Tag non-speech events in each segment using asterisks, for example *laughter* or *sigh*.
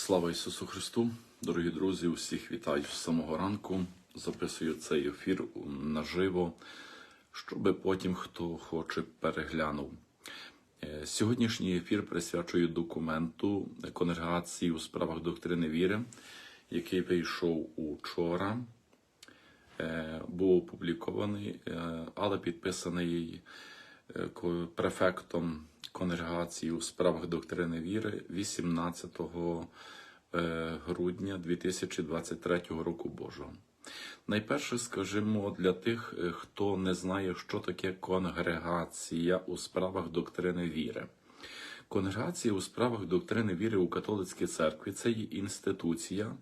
Слава Ісусу Христу! Дорогі друзі, усіх вітаю з самого ранку. Записую цей ефір наживо, щоб потім хто хоче переглянув. Е, Сьогоднішній ефір присвячую документу конгрегації у справах доктрини віри, який вийшов учора, Е, був опублікований, е, але підписаний префектом конгрегації у справах доктрини віри 18 е, грудня 2023 року Божого. Найперше скажімо для тих, е, хто не знає, що таке конгрегація у справах доктрини віри. Конгрегація у справах доктрини віри у католицькій церкві це є інституція,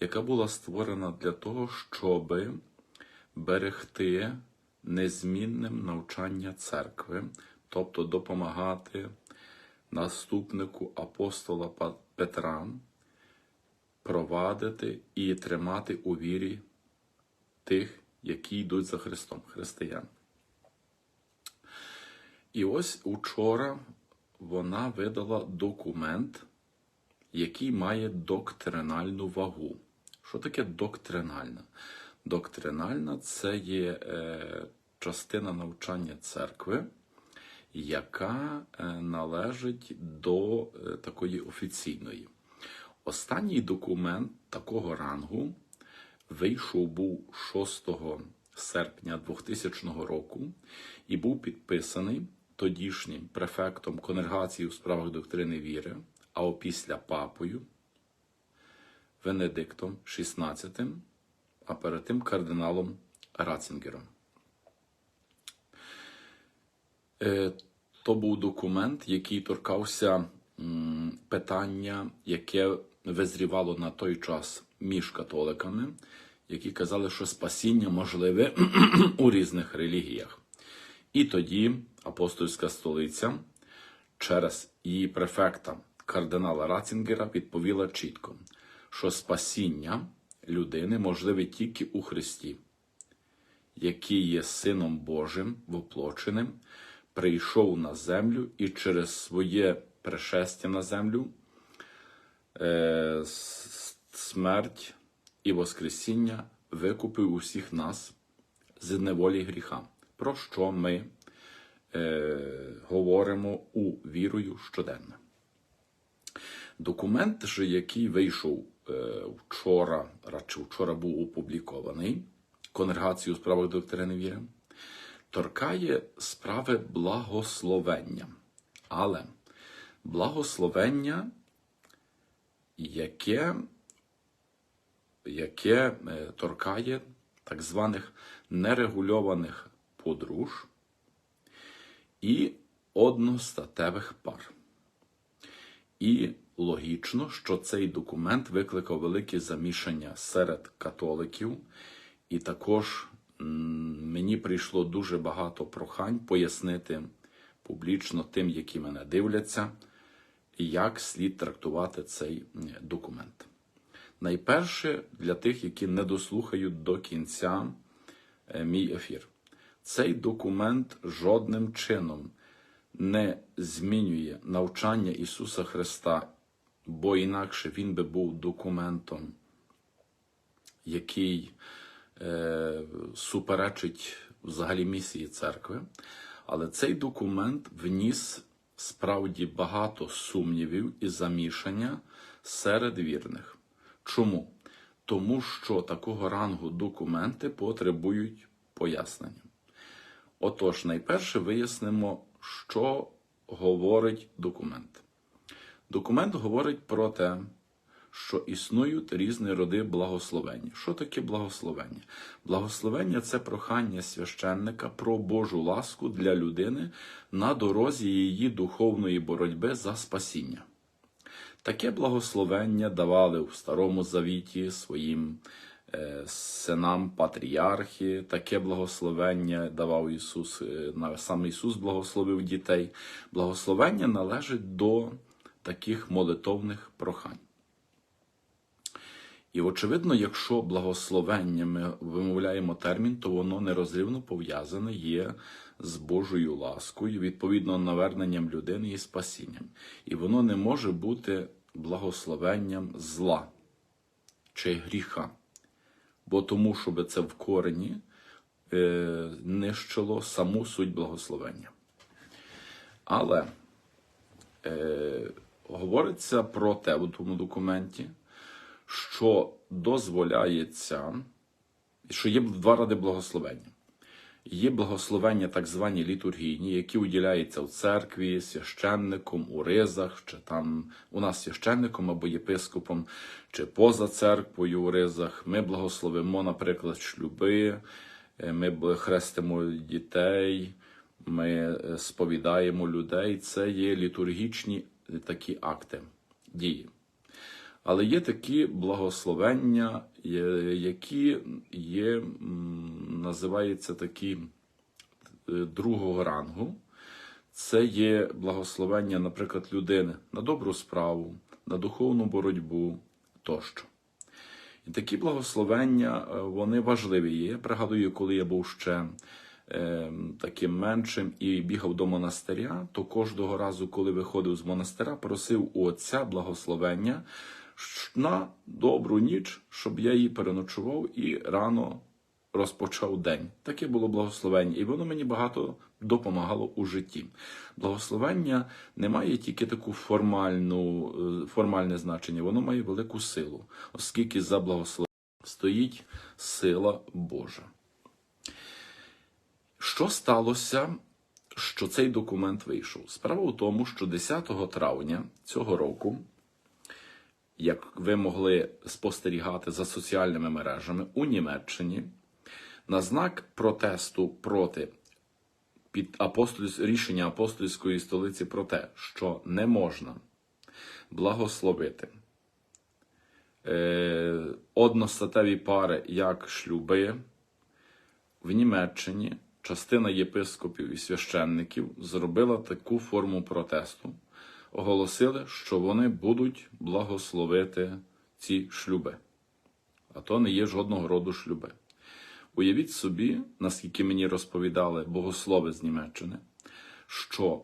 яка була створена для того, щоби берегти незмінним навчання церкви, тобто допомагати наступнику апостола Петра провадити і тримати у вірі тих, які йдуть за Христом, християн. І ось учора вона видала документ, який має доктринальну вагу. Що таке доктринальна? Доктринальна це є е, частина навчання церкви, яка е, належить до е, такої офіційної. Останній документ такого рангу вийшов був 6 серпня 2000 року і був підписаний тодішнім префектом конгрегації у справах доктрини віри, а опісля папою Венедиктом XVI, а перед тим кардиналом Рацінгером. Е, То був документ, який торкався питання, яке визрівало на той час між католиками, які казали, що спасіння можливе *clears throat* у різних релігіях. І тоді апостольська столиця через її префекта кардинала Рацінгера відповіла чітко, що спасіння людини можливе тільки у Христі, який є Сином Божим воплоченим, прийшов на землю і через своє пришестя на землю, е, смерть і Воскресіння викупив усіх нас з неволі гріха, про що ми е, говоримо у вірою щоденно. Документ, же, який вийшов е, вчора, радше вчора був опублікований Конгрегацію у справах доктрини віри, торкає справи благословення. Але благословення, яке, яке е, торкає так званих нерегульованих подруж і одностатевих пар. І логічно, що цей документ викликав велике замішання серед католиків, і також мені прийшло дуже багато прохань пояснити публічно тим, які мене дивляться, як слід трактувати цей документ. Найперше для тих, які не дослухають до кінця е, мій ефір. Цей документ жодним чином не змінює навчання Ісуса Христа, бо інакше Він би був документом, який суперечить взагалі місії церкви. Але цей документ вніс справді багато сумнівів і замішання серед вірних. Чому? Тому що такого рангу документи потребують пояснення. Отож, найперше вияснимо, що говорить документ. Документ говорить про те, що існують різні роди благословення. Що таке благословення? Благословення це прохання священника про Божу ласку для людини на дорозі її духовної боротьби за спасіння. Таке благословення давали в Старому Завіті своїм е, синам патріархи, таке благословення давав Ісус, е, сам Ісус благословив дітей. Благословення належить до таких молитовних прохань. І, очевидно, якщо благословення ми вимовляємо термін, то воно нерозривно пов'язане є з Божою ласкою, відповідно наверненням людини і спасінням. І воно не може бути благословенням зла чи гріха. Бо тому, щоб це в корені е, нищило саму суть благословення. Але е, говориться про те в тому документі, що дозволяється, що є два ради благословення. Є благословення так звані літургійні, які уділяються в церкві священником, у ризах, чи там у нас священником або єпископом, чи поза церквою у ризах. Ми благословимо, наприклад, шлюби, е, ми хрестимо дітей, ми е, сповідаємо людей. Це є літургічні такі акти дії. Але є такі благословення, які є, називаються такі е, другого рангу. Це є благословення, наприклад, людини на добру справу, на духовну боротьбу тощо. І такі благословення е, вони важливі. Я пригадую, коли я був ще е, таким меншим і бігав до монастиря, то кожного разу, коли виходив з монастиря, просив у отця благословення на добру ніч, щоб я її переночував і рано розпочав день. Таке було благословення, і воно мені багато допомагало у житті. Благословення не має тільки таку формальну, е, формальне значення, воно має велику силу, оскільки за благословенням стоїть сила Божа. Що сталося, що цей документ вийшов? Справа у тому, що 10 травня цього року, як ви могли спостерігати за соціальними мережами у Німеччині, на знак протесту проти під апостоль... рішення апостольської столиці про те, що не можна благословити. Е... одностатеві пари як шлюби, в Німеччині частина єпископів і священників зробила таку форму протесту, оголосили, що вони будуть благословити ці шлюби. А то не є жодного роду шлюби. Уявіть собі, наскільки мені розповідали богослови з Німеччини, що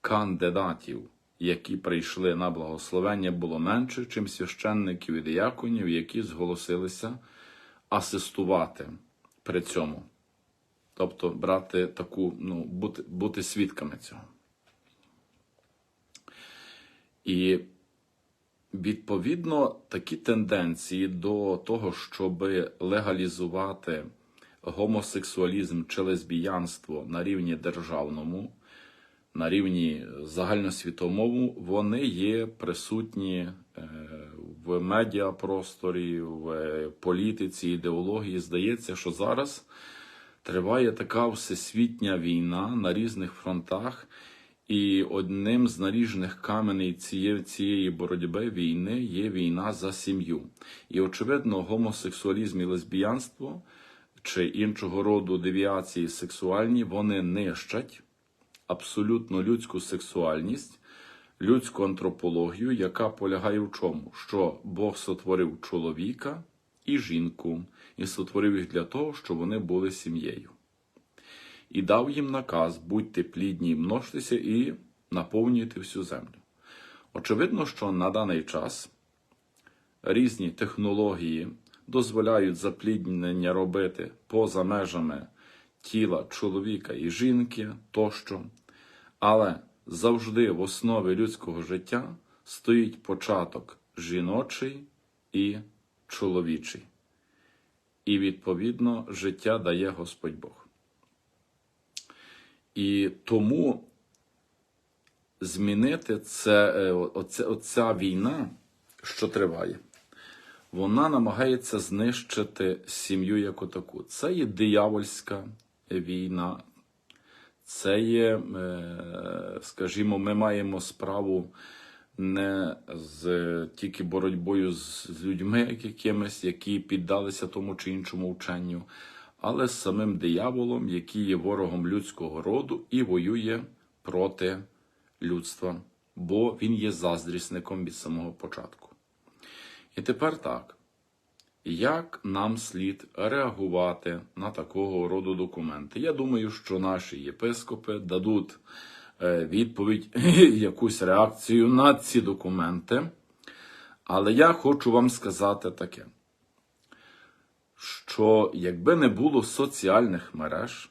кандидатів, які прийшли на благословення, було менше, чим священників і дияконів, які зголосилися асистувати при цьому. Тобто брати таку, ну, бути, бути свідками цього. І відповідно такі тенденції до того, щоб легалізувати гомосексуалізм чи лесбіянство на рівні державному, на рівні загальносвітовому, вони є присутні е, в медіапросторі, в політиці, ідеології. Здається, що зараз триває така всесвітня війна на різних фронтах, і одним з наріжних каменей цієї, цієї боротьби війни є війна за сім'ю. І, очевидно, гомосексуалізм і лесбіянство чи іншого роду девіації сексуальні вони нищать абсолютно людську сексуальність, людську антропологію, яка полягає в чому? Що Бог сотворив чоловіка і жінку, і сотворив їх для того, щоб вони були сім'єю. І дав їм наказ будьте плідні, множтеся і наповнюйте всю землю. Очевидно, що на даний час різні технології дозволяють запліднення робити поза межами тіла чоловіка і жінки тощо, але завжди в основі людського життя стоїть початок жіночий і чоловічий. І, відповідно, життя дає Господь Бог. І тому змінити це, е, оце, оця війна, що триває, вона намагається знищити сім'ю як отаку. Це є диявольська війна, це є, е, скажімо, ми маємо справу не з тільки боротьбою з, людьми якимись, які піддалися тому чи іншому вченню, але з самим дияволом, який є ворогом людського роду і воює проти людства, бо він є заздрісником від самого початку. І тепер так. Як нам слід реагувати на такого роду документи? Я думаю, що наші єпископи дадуть е, відповідь, *laughs* якусь реакцію на ці документи. Але я хочу вам сказати таке, що якби не було соціальних мереж,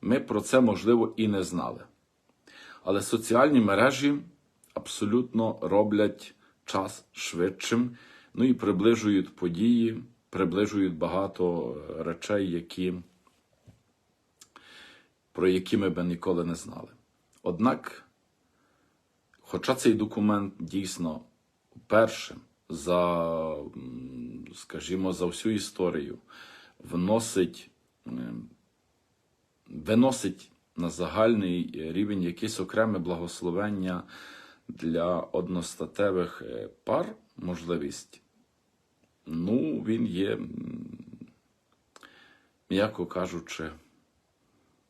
ми про це, можливо, і не знали. Але соціальні мережі абсолютно роблять час швидшим, ну і приближують події, приближують багато е, речей, які, про які ми би ніколи не знали. Однак, хоча цей документ дійсно вперше за, скажімо, за всю історію вносить, ем, виносить на загальний рівень якесь окреме благословення для одностатевих е, пар можливість, ну, він є, м'яко кажучи,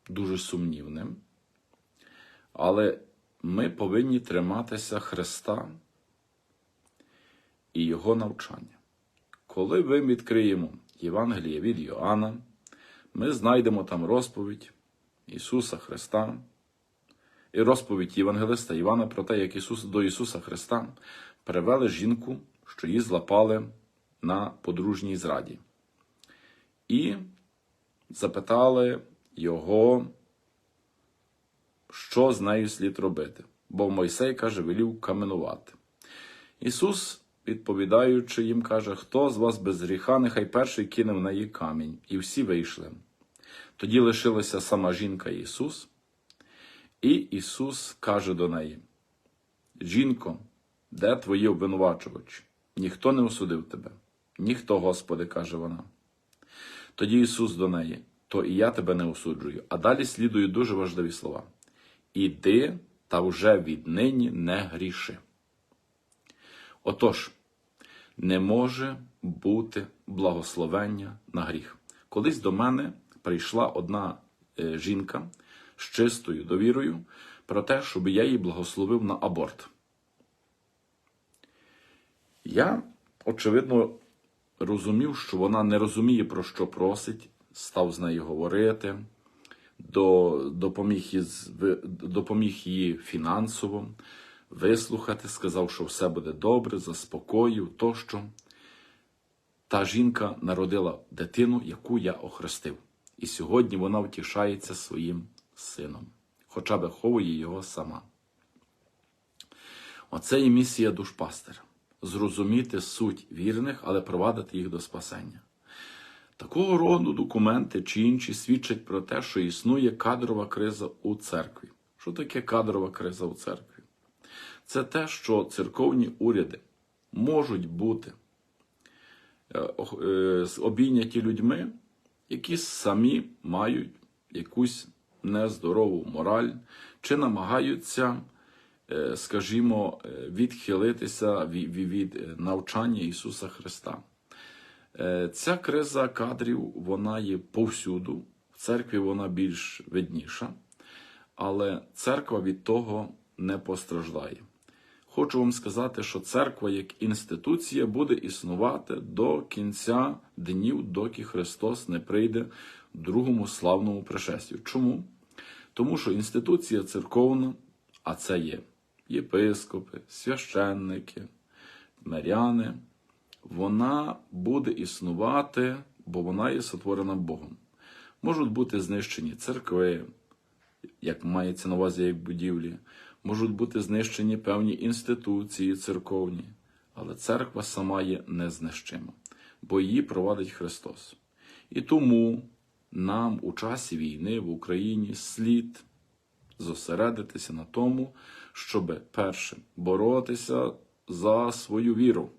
дуже сумнівним. Але ми повинні триматися Христа і Його навчання. Коли ми відкриємо Євангеліє від Йоанна, ми знайдемо там розповідь Ісуса Христа і розповідь Євангелиста Івана про те, як Ісус до Ісуса Христа привели жінку, що її злапали на подружній зраді, і запитали Його, що з нею слід робити. Бо Мойсей каже, велів каменувати. Ісус, відповідаючи їм, каже: Хто з вас без гріха, нехай перший кине в неї камінь, і всі вийшли. Тоді лишилася сама жінка Ісус, і Ісус каже до неї: Жінко, де твої обвинувачувачі? Ніхто не осудив тебе, ніхто, Господи, каже вона. Тоді Ісус до неї, то і я тебе не осуджую. А далі слідують дуже важливі слова: Іди та вже віднині не гріши. Отож, не може бути благословення на гріх. Колись до мене прийшла одна е, жінка з чистою довірою про те, щоб я її благословив на аборт. Я, очевидно, розумів, що вона не розуміє, про що просить, став з нею говорити, допоміг, її фінансово вислухати, сказав, що все буде добре, заспокоїв тощо. Та жінка народила дитину, яку я охрестив. І сьогодні вона втішається своїм сином, хоча виховує його сама. Оце і місія душпастера зрозуміти суть вірних, але провадити їх до спасення. Такого роду документи чи інші свідчать про те, що існує кадрова криза у церкві. Що таке кадрова криза у церкві? Це те, що церковні уряди можуть бути е, е, обійняті людьми, які самі мають якусь нездорову мораль, чи намагаються, е, скажімо, відхилитися ві- ві- від навчання Ісуса Христа. Ця криза кадрів вона є повсюду. В церкві вона більш видніша, але церква від того не постраждає. Хочу вам сказати, що церква як інституція буде існувати до кінця днів, доки Христос не прийде другому славному пришестю. Чому? Тому що інституція церковна, а це є єпископи, священники, миряни, вона буде існувати, бо вона є сотворена Богом. Можуть бути знищені церкви, як мається на увазі як будівлі, можуть бути знищені певні інституції церковні, але церква сама є незнищима, бо її провадить Христос. І тому нам у часі війни в Україні слід зосередитися на тому, щоб перше боротися за свою віру,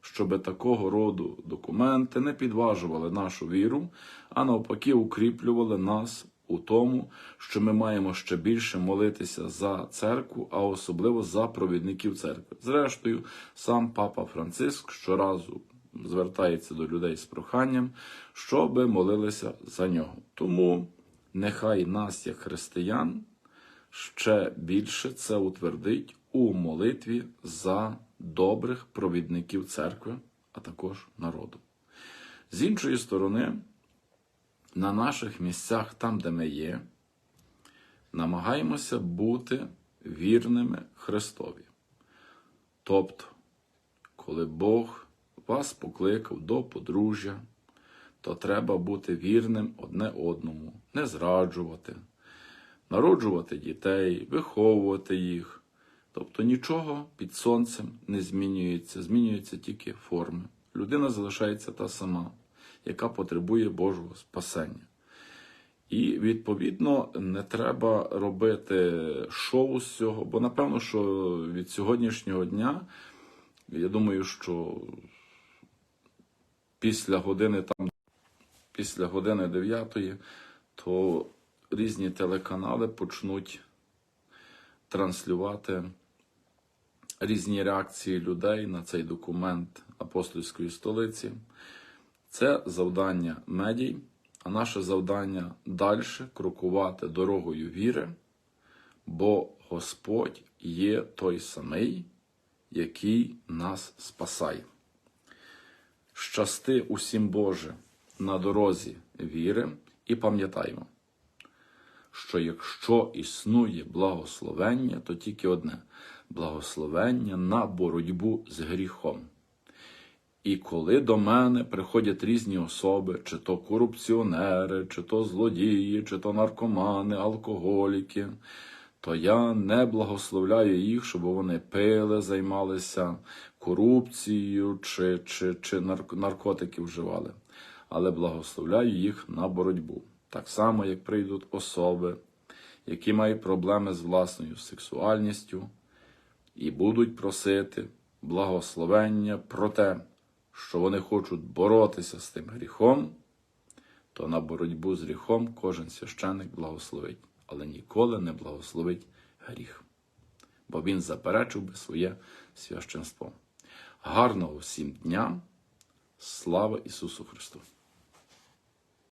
щоб такого роду документи не підважували нашу віру, а навпаки укріплювали нас у тому, що ми маємо ще більше молитися за церкву, а особливо за провідників церкви. Зрештою, сам папа Франциск щоразу звертається до людей з проханням, щоб молилися за нього. Тому нехай нас, як християн, ще більше це утвердить у молитві за добрих провідників церкви, а також народу. З іншої сторони, на наших місцях, там, де ми є, намагаємося бути вірними Христові. Тобто, коли Бог вас покликав до подружжя, то треба бути вірним одне одному, не зраджувати, народжувати дітей, виховувати їх. Тобто нічого під сонцем не змінюється, змінюються тільки форми. Людина залишається та сама, яка потребує Божого спасення. І відповідно не треба робити шоу з цього, бо напевно, що від сьогоднішнього дня я думаю, що після години там, після години 9, то різні телеканали почнуть транслювати різні реакції людей на цей документ апостольської столиці. Це завдання медій, а наше завдання далі крокувати дорогою віри, бо Господь є той самий, який нас спасає. Щасти усім Боже на дорозі віри і пам'ятаймо, що якщо існує благословення, то тільки одне благословення на боротьбу з гріхом. І коли до мене приходять різні особи, чи то корупціонери, чи то злодії, чи то наркомани, алкоголіки, то я не благословляю їх, щоб вони пили, займалися корупцією чи, чи, чи наркотики вживали, але благословляю їх на боротьбу. Так само, як прийдуть особи, які мають проблеми з власною сексуальністю, і будуть просити благословення про те, що вони хочуть боротися з тим гріхом, то на боротьбу з гріхом кожен священик благословить, але ніколи не благословить гріх, бо він заперечив би своє священство. Гарного всім дня! Слава Ісусу Христу!